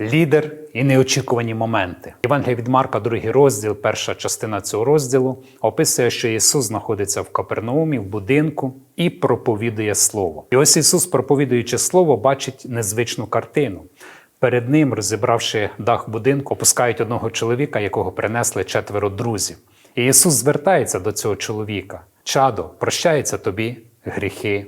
Лідер і неочікувані моменти. Євангелія від Марка, другий розділ, перша частина цього розділу описує, що Ісус знаходиться в Капернаумі, в будинку і проповідує Слово. І ось Ісус, проповідуючи Слово, бачить незвичну картину. Перед ним, розібравши дах будинку, опускають одного чоловіка, якого принесли четверо друзів. І Ісус звертається до цього чоловіка: Чадо, прощаються тобі гріхи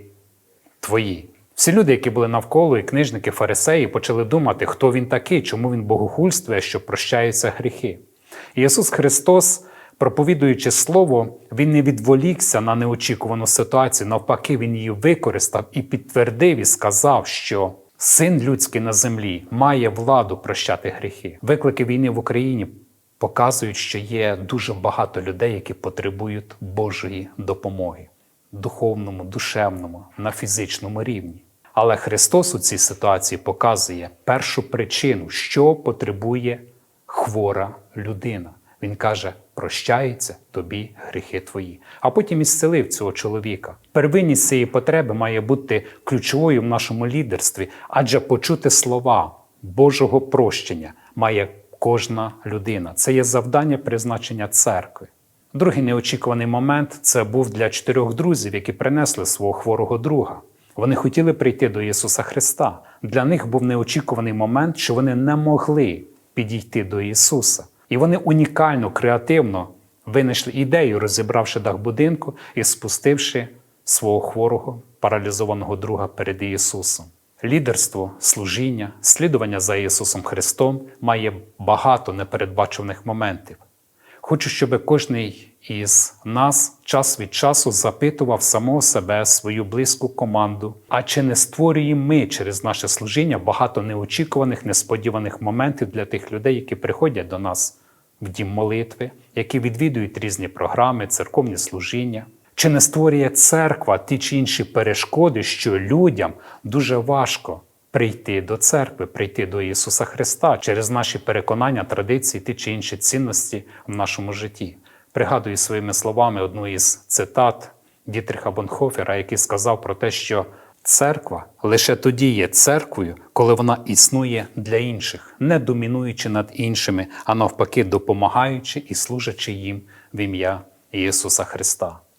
твої. Всі люди, які були навколо, і книжники, фарисеї, почали думати, хто він такий, чому він богохульствує, що прощаються гріхи. І Ісус Христос, проповідуючи Слово, Він не відволікся на неочікувану ситуацію, навпаки, Він її використав і підтвердив і сказав, що син людський на землі має владу прощати гріхи. Виклики війни в Україні показують, що є дуже багато людей, які потребують Божої допомоги духовному, душевному, на фізичному рівні. Але Христос у цій ситуації показує першу причину, що потребує хвора людина. Він каже: прощаються тобі гріхи твої. А потім і зцілив цього чоловіка. Первинність цієї потреби має бути ключовою в нашому лідерстві, адже почути слова Божого прощення має кожна людина. Це є завдання призначення церкви. Другий неочікуваний момент це був для чотирьох друзів, які принесли свого хворого друга. Вони хотіли прийти до Ісуса Христа. Для них був неочікуваний момент, що вони не могли підійти до Ісуса. І вони унікально, креативно винайшли ідею, розібравши дах будинку і спустивши свого хворого паралізованого друга перед Ісусом. Лідерство, служіння, слідування за Ісусом Христом має багато непередбачуваних моментів. Хочу, щоб кожний із нас час від часу запитував самого себе, свою близьку команду. А чи не створюємо ми через наше служіння багато неочікуваних, несподіваних моментів для тих людей, які приходять до нас в дім молитви, які відвідують різні програми, церковні служіння? Чи не створює церква ті чи інші перешкоди, що людям дуже важко прийти до церкви, прийти до Ісуса Христа через наші переконання, традиції, ті чи інші цінності в нашому житті? Пригадую своїми словами одну із цитат Дітріха Бонхофера, який сказав про те, що церква лише тоді є церквою, коли вона існує для інших, не домінуючи над іншими, а навпаки, допомагаючи і служачи їм в ім'я Ісуса Христа.